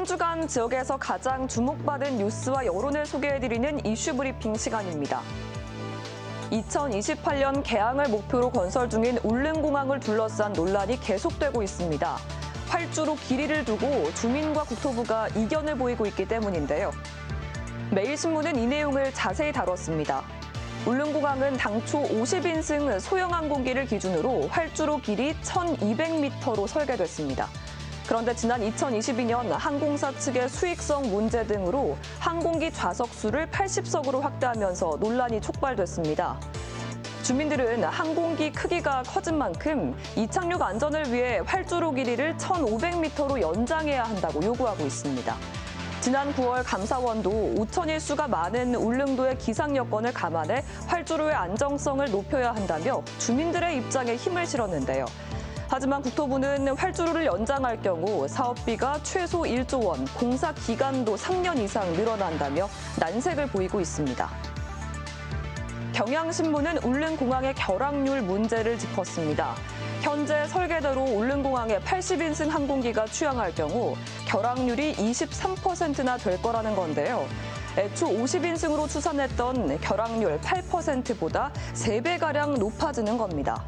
한 주간 지역에서 가장 주목받은 뉴스와 여론을 소개해드리는 이슈 브리핑 시간입니다. 2028년 개항을 목표로 건설 중인 울릉공항을 둘러싼 논란이 계속되고 있습니다. 활주로 길이를 두고 주민과 국토부가 이견을 보이고 있기 때문인데요. 매일신문은 이 내용을 자세히 다뤘습니다. 울릉공항은 당초 50인승 소형 항공기를 기준으로 활주로 길이 1,200m로 설계됐습니다. 그런데 지난 2022년 항공사 측의 수익성 문제 등으로 항공기 좌석 수를 80석으로 확대하면서 논란이 촉발됐습니다. 주민들은 항공기 크기가 커진 만큼 이착륙 안전을 위해 활주로 길이를 1,500m로 연장해야 한다고 요구하고 있습니다. 지난 9월 감사원도 5천 일 수가 많은 울릉도의 기상 여건을 감안해 활주로의 안정성을 높여야 한다며 주민들의 입장에 힘을 실었는데요. 하지만 국토부는 활주로를 연장할 경우 사업비가 최소 1조 원, 공사 기간도 3년 이상 늘어난다며 난색을 보이고 있습니다. 경향신문은 울릉공항의 결항률 문제를 짚었습니다. 현재 설계대로 울릉공항에 80인승 항공기가 취항할 경우 결항률이 23%나 될 거라는 건데요. 애초 50인승으로 추산했던 결항률 8%보다 3배가량 높아지는 겁니다.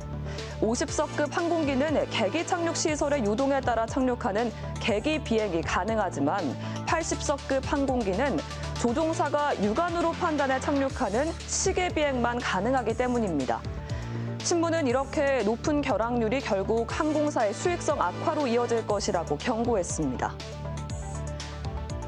50석급 항공기는 계기 착륙 시설의 유동에 따라 착륙하는 계기 비행이 가능하지만 80석급 항공기는 조종사가 육안으로 판단해 착륙하는 시계 비행만 가능하기 때문입니다. 신문은 이렇게 높은 결항률이 결국 항공사의 수익성 악화로 이어질 것이라고 경고했습니다.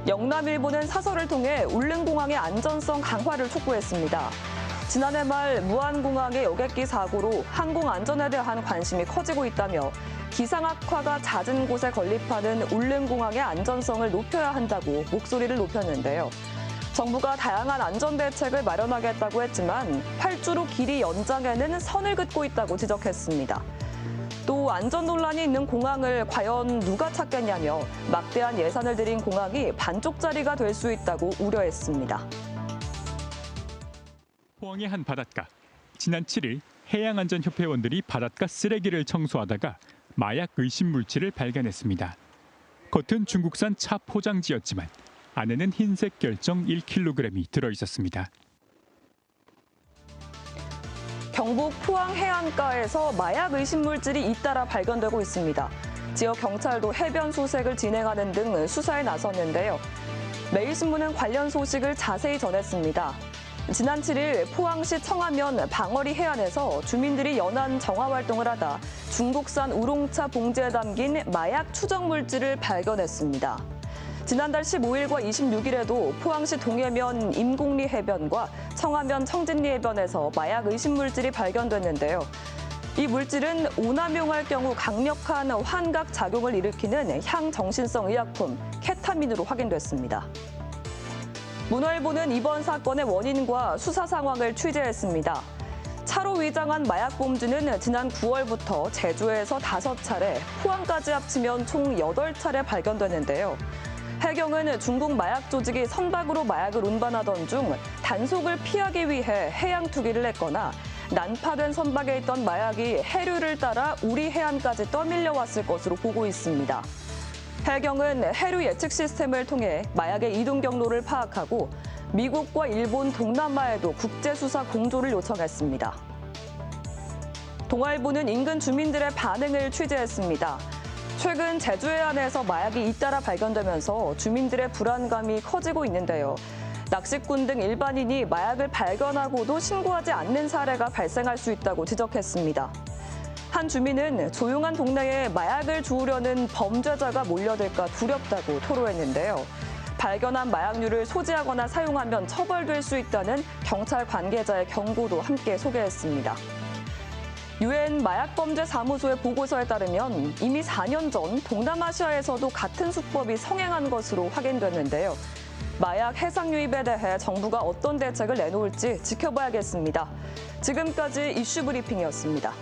영남일보는 사설을 통해 울릉공항의 안전성 강화를 촉구했습니다. 지난해 말 무안공항의 여객기 사고로 항공 안전에 대한 관심이 커지고 있다며 기상 악화가 잦은 곳에 건립하는 울릉공항의 안전성을 높여야 한다고 목소리를 높였는데요. 정부가 다양한 안전 대책을 마련하겠다고 했지만 활주로 길이 연장에는 선을 긋고 있다고 지적했습니다. 또 안전 논란이 있는 공항을 과연 누가 찾겠냐며 막대한 예산을 들인 공항이 반쪽짜리가 될 수 있다고 우려했습니다. 포항의 한 바닷가. 지난 7일 해양안전협회원들이 바닷가 쓰레기를 청소하다가 마약 의심 물질을 발견했습니다. 겉은 중국산 차 포장지였지만 안에는 흰색 결정 1kg이 들어 있었습니다. 경북 포항 해안가에서 마약 의심 물질이 잇따라 발견되고 있습니다. 지역 경찰도 해변 수색을 진행하는 등 수사에 나섰는데요. 매일신문은 관련 소식을 자세히 전했습니다. 지난 7일 포항시 청하면 방어리 해안에서 주민들이 연안 정화 활동을 하다 중국산 우롱차 봉지에 담긴 마약 추정 물질을 발견했습니다. 지난달 15일과 26일에도 포항시 동해면 임곡리 해변과 청하면 청진리 해변에서 마약 의심 물질이 발견됐는데요. 이 물질은 오남용할 경우 강력한 환각 작용을 일으키는 향정신성 의약품 케타민으로 확인됐습니다. 문화일보는 이번 사건의 원인과 수사 상황을 취재했습니다. 차로 위장한 마약 범주는 지난 9월부터 제주에서 5차례, 포항까지 합치면 총 8차례 발견됐는데요. 해경은 중국 마약 조직이 선박으로 마약을 운반하던 중 단속을 피하기 위해 해양 투기를 했거나 난파된 선박에 있던 마약이 해류를 따라 우리 해안까지 떠밀려 왔을 것으로 보고 있습니다. 해경은 해류 예측 시스템을 통해 마약의 이동 경로를 파악하고 미국과 일본 동남아에도 국제수사 공조를 요청했습니다. 동아일보는 인근 주민들의 반응을 취재했습니다. 최근 제주 해안에서 마약이 잇따라 발견되면서 주민들의 불안감이 커지고 있는데요. 낚시꾼 등 일반인이 마약을 발견하고도 신고하지 않는 사례가 발생할 수 있다고 지적했습니다. 한 주민은 조용한 동네에 마약을 주우려는 범죄자가 몰려들까 두렵다고 토로했는데요. 발견한 마약류를 소지하거나 사용하면 처벌될 수 있다는 경찰 관계자의 경고도 함께 소개했습니다. 유엔 마약범죄사무소의 보고서에 따르면 이미 4년 전 동남아시아에서도 같은 수법이 성행한 것으로 확인됐는데요. 마약 해상 유입에 대해 정부가 어떤 대책을 내놓을지 지켜봐야겠습니다. 지금까지 이슈 브리핑이었습니다.